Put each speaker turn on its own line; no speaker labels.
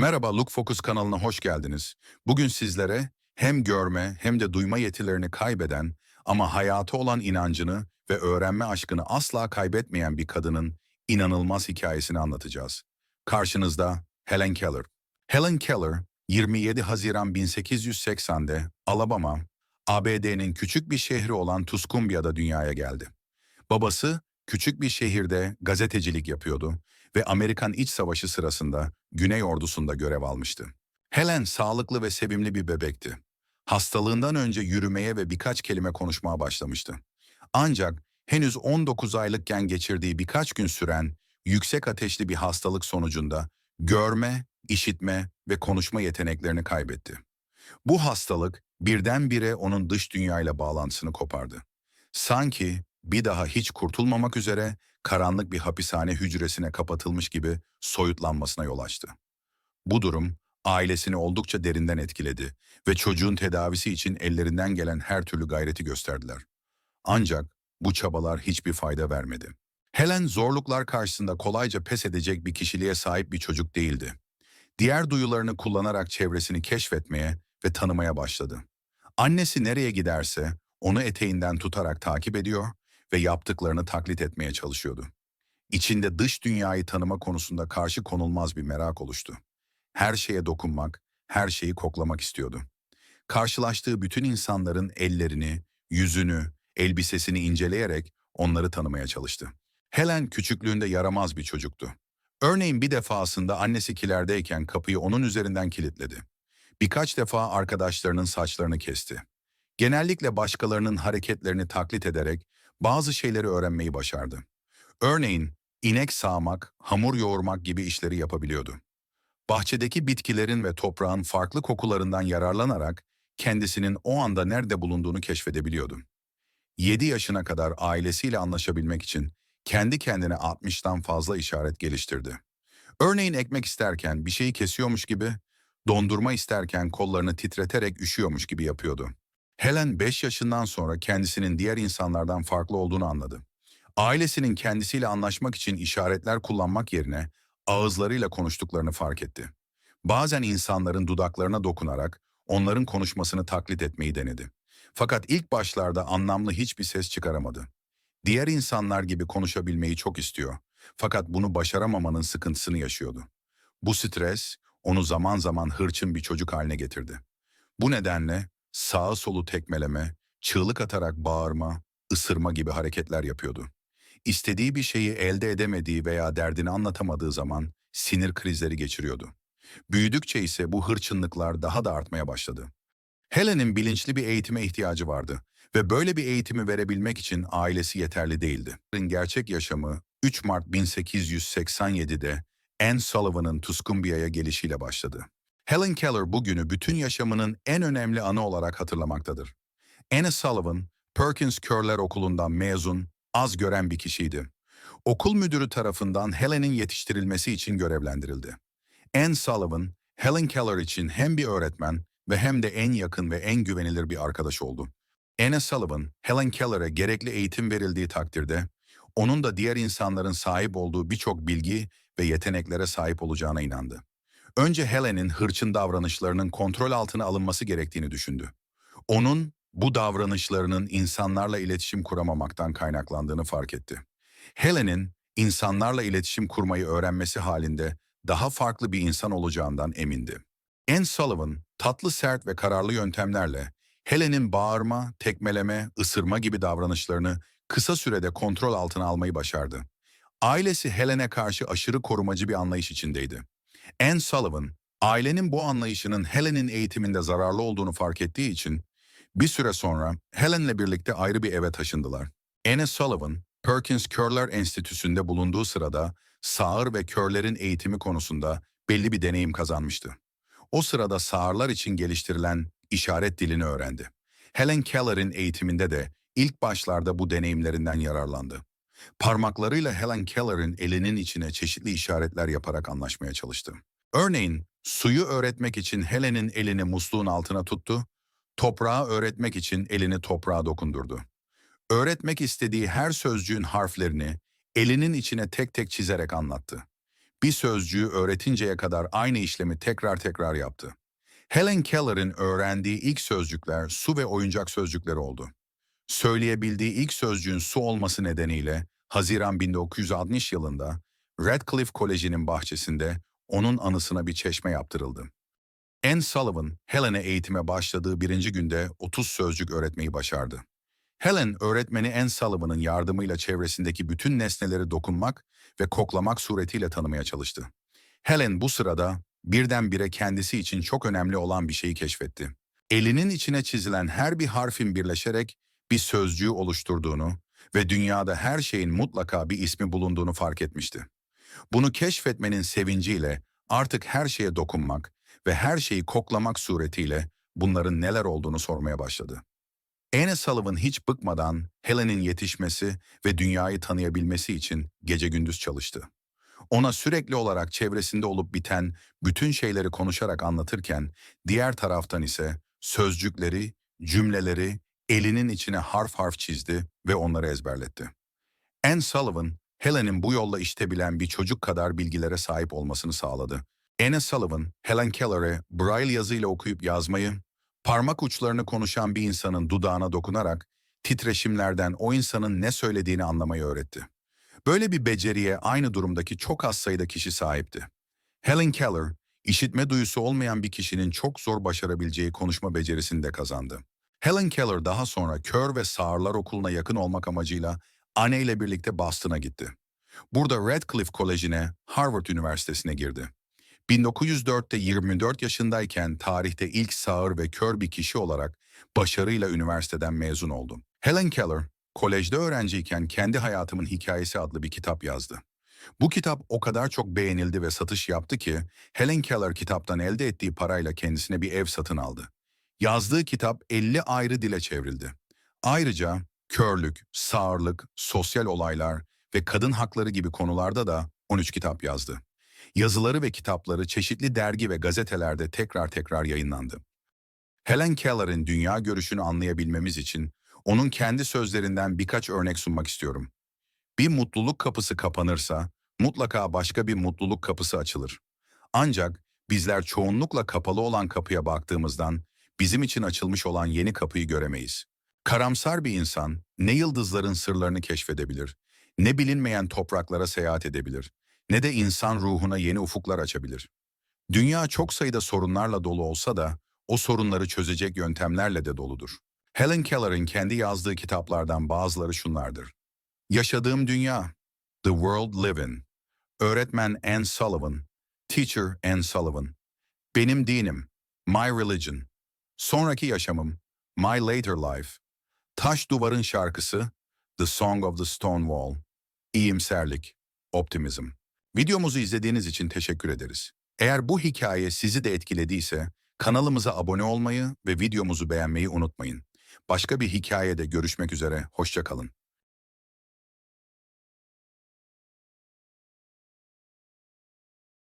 Merhaba, Look Focus kanalına hoş geldiniz. Bugün sizlere hem görme hem de duyma yetilerini kaybeden ama hayatı olan inancını ve öğrenme aşkını asla kaybetmeyen bir kadının inanılmaz hikayesini anlatacağız. Karşınızda Helen Keller. Helen Keller, 27 Haziran 1880'de Alabama, ABD'nin küçük bir şehri olan Tuscumbia'da dünyaya geldi. Babası küçük bir şehirde gazetecilik yapıyordu ve Amerikan İç Savaşı sırasında Güney Ordusu'nda görev almıştı. Helen sağlıklı ve sevimli bir bebekti. Hastalığından önce yürümeye ve birkaç kelime konuşmaya başlamıştı. Ancak henüz 19 aylıkken geçirdiği birkaç gün süren yüksek ateşli bir hastalık sonucunda görme, işitme ve konuşma yeteneklerini kaybetti. Bu hastalık birdenbire onun dış dünyayla bağlantısını kopardı. Sanki bir daha hiç kurtulmamak üzere karanlık bir hapishane hücresine kapatılmış gibi soyutlanmasına yol açtı. Bu durum ailesini oldukça derinden etkiledi ve çocuğun tedavisi için ellerinden gelen her türlü gayreti gösterdiler. Ancak bu çabalar hiçbir fayda vermedi. Helen zorluklar karşısında kolayca pes edecek bir kişiliğe sahip bir çocuk değildi. Diğer duyularını kullanarak çevresini keşfetmeye ve tanımaya başladı. Annesi nereye giderse onu eteğinden tutarak takip ediyor ve yaptıklarını taklit etmeye çalışıyordu. İçinde dış dünyayı tanıma konusunda karşı konulmaz bir merak oluştu. Her şeye dokunmak, her şeyi koklamak istiyordu. Karşılaştığı bütün insanların ellerini, yüzünü, elbisesini inceleyerek onları tanımaya çalıştı. Helen küçüklüğünde yaramaz bir çocuktu. Örneğin bir defasında annesi kilerdeyken kapıyı onun üzerinden kilitledi. Birkaç defa arkadaşlarının saçlarını kesti. Genellikle başkalarının hareketlerini taklit ederek bazı şeyleri öğrenmeyi başardı. Örneğin inek sağmak, hamur yoğurmak gibi işleri yapabiliyordu. Bahçedeki bitkilerin ve toprağın farklı kokularından yararlanarak kendisinin o anda nerede bulunduğunu keşfedebiliyordu. 7 yaşına kadar ailesiyle anlaşabilmek için kendi kendine 60'tan fazla işaret geliştirdi. Örneğin ekmek isterken bir şeyi kesiyormuş gibi, dondurma isterken kollarını titreterek üşüyormuş gibi yapıyordu. Helen 5 yaşından sonra kendisinin diğer insanlardan farklı olduğunu anladı. Ailesinin kendisiyle anlaşmak için işaretler kullanmak yerine ağızlarıyla konuştuklarını fark etti. Bazen insanların dudaklarına dokunarak onların konuşmasını taklit etmeyi denedi. Fakat ilk başlarda anlamlı hiçbir ses çıkaramadı. Diğer insanlar gibi konuşabilmeyi çok istiyor. Fakat bunu başaramamanın sıkıntısını yaşıyordu. Bu stres onu zaman zaman hırçın bir çocuk haline getirdi. Bu nedenle sağı solu tekmeleme, çığlık atarak bağırma, ısırma gibi hareketler yapıyordu. İstediği bir şeyi elde edemediği veya derdini anlatamadığı zaman sinir krizleri geçiriyordu. Büyüdükçe ise bu hırçınlıklar daha da artmaya başladı. Helen'in bilinçli bir eğitime ihtiyacı vardı ve böyle bir eğitimi verebilmek için ailesi yeterli değildi. Gerçek yaşamı 3 Mart 1887'de Anne Sullivan'ın Tuscumbia'ya gelişiyle başladı. Helen Keller bugünü bütün yaşamının en önemli anı olarak hatırlamaktadır. Anne Sullivan, Perkins Körler Okulu'ndan mezun, az gören bir kişiydi. Okul müdürü tarafından Helen'in yetiştirilmesi için görevlendirildi. Anne Sullivan, Helen Keller için hem bir öğretmen ve hem de en yakın ve en güvenilir bir arkadaş oldu. Anne Sullivan, Helen Keller'e gerekli eğitim verildiği takdirde, onun da diğer insanların sahip olduğu birçok bilgi ve yeteneklere sahip olacağına inandı. Önce Helen'in hırçın davranışlarının kontrol altına alınması gerektiğini düşündü. Onun bu davranışlarının insanlarla iletişim kuramamaktan kaynaklandığını fark etti. Helen'in insanlarla iletişim kurmayı öğrenmesi halinde daha farklı bir insan olacağından emindi. Anne Sullivan, tatlı sert ve kararlı yöntemlerle Helen'in bağırma, tekmeleme, ısırma gibi davranışlarını kısa sürede kontrol altına almayı başardı. Ailesi Helen'e karşı aşırı korumacı bir anlayış içindeydi. Anne Sullivan, ailenin bu anlayışının Helen'in eğitiminde zararlı olduğunu fark ettiği için bir süre sonra Helen'le birlikte ayrı bir eve taşındılar. Anne Sullivan, Perkins Körler Enstitüsü'nde bulunduğu sırada sağır ve körlerin eğitimi konusunda belli bir deneyim kazanmıştı. O sırada sağırlar için geliştirilen işaret dilini öğrendi. Helen Keller'in eğitiminde de ilk başlarda bu deneyimlerinden yararlandı. Parmaklarıyla Helen Keller'in elinin içine çeşitli işaretler yaparak anlaşmaya çalıştı. Örneğin suyu öğretmek için Helen'in elini musluğun altına tuttu, toprağı öğretmek için elini toprağa dokundurdu. Öğretmek istediği her sözcüğün harflerini elinin içine tek tek çizerek anlattı. Bir sözcüğü öğretinceye kadar aynı işlemi tekrar tekrar yaptı. Helen Keller'in öğrendiği ilk sözcükler su ve oyuncak sözcükleri oldu. Söyleyebildiği ilk sözcüğün su olması nedeniyle Haziran 1960 yılında Radcliffe Koleji'nin bahçesinde onun anısına bir çeşme yaptırıldı. Anne Sullivan, Helen'e eğitime başladığı birinci günde 30 sözcük öğretmeyi başardı. Helen, öğretmeni Anne Sullivan'ın yardımıyla çevresindeki bütün nesneleri dokunmak ve koklamak suretiyle tanımaya çalıştı. Helen bu sırada birdenbire kendisi için çok önemli olan bir şeyi keşfetti. Elinin içine çizilen her bir harfin birleşerek bir sözcüğü oluşturduğunu ve dünyada her şeyin mutlaka bir ismi bulunduğunu fark etmişti. Bunu keşfetmenin sevinciyle artık her şeye dokunmak ve her şeyi koklamak suretiyle bunların neler olduğunu sormaya başladı. Anne Sullivan hiç bıkmadan Helen'in yetişmesi ve dünyayı tanıyabilmesi için gece gündüz çalıştı. Ona sürekli olarak çevresinde olup biten bütün şeyleri konuşarak anlatırken diğer taraftan ise sözcükleri, cümleleri elinin içine harf harf çizdi ve onları ezberletti. Anne Sullivan, Helen'in bu yolla işitebilen bir çocuk kadar bilgilere sahip olmasını sağladı. Anne Sullivan, Helen Keller'e Braille yazıyla okuyup yazmayı, parmak uçlarını konuşan bir insanın dudağına dokunarak titreşimlerden o insanın ne söylediğini anlamayı öğretti. Böyle bir beceriye aynı durumdaki çok az sayıda kişi sahipti. Helen Keller, işitme duyusu olmayan bir kişinin çok zor başarabileceği konuşma becerisini de kazandı. Helen Keller daha sonra kör ve sağırlar okuluna yakın olmak amacıyla Anne ile birlikte Boston'a gitti. Burada Radcliffe Koleji'ne, Harvard Üniversitesi'ne girdi. 1904'te 24 yaşındayken tarihte ilk sağır ve kör bir kişi olarak başarıyla üniversiteden mezun oldu. Helen Keller, kolejde öğrenciyken Kendi Hayatımın Hikayesi adlı bir kitap yazdı. Bu kitap o kadar çok beğenildi ve satış yaptı ki Helen Keller kitaptan elde ettiği parayla kendisine bir ev satın aldı. Yazdığı kitap 50 ayrı dile çevrildi. Ayrıca körlük, sağırlık, sosyal olaylar ve kadın hakları gibi konularda da 13 kitap yazdı. Yazıları ve kitapları çeşitli dergi ve gazetelerde tekrar tekrar yayınlandı. Helen Keller'in dünya görüşünü anlayabilmemiz için onun kendi sözlerinden birkaç örnek sunmak istiyorum. Bir mutluluk kapısı kapanırsa mutlaka başka bir mutluluk kapısı açılır. Ancak bizler çoğunlukla kapalı olan kapıya baktığımızdan bizim için açılmış olan yeni kapıyı göremeyiz. Karamsar bir insan ne yıldızların sırlarını keşfedebilir, ne bilinmeyen topraklara seyahat edebilir, ne de insan ruhuna yeni ufuklar açabilir. Dünya çok sayıda sorunlarla dolu olsa da o sorunları çözecek yöntemlerle de doludur. Helen Keller'in kendi yazdığı kitaplardan bazıları şunlardır. Yaşadığım Dünya, The World Living, Öğretmen Anne Sullivan, Teacher Anne Sullivan, Benim Dinim, My Religion, Sonraki Yaşamım, My Later Life, Taş Duvarın Şarkısı, The Song of the Stone Wall, İyimserlik, Optimism. Videomuzu izlediğiniz için teşekkür ederiz. Eğer bu hikaye sizi de etkilediyse kanalımıza abone olmayı ve videomuzu beğenmeyi unutmayın. Başka bir hikayede görüşmek üzere, hoşçakalın.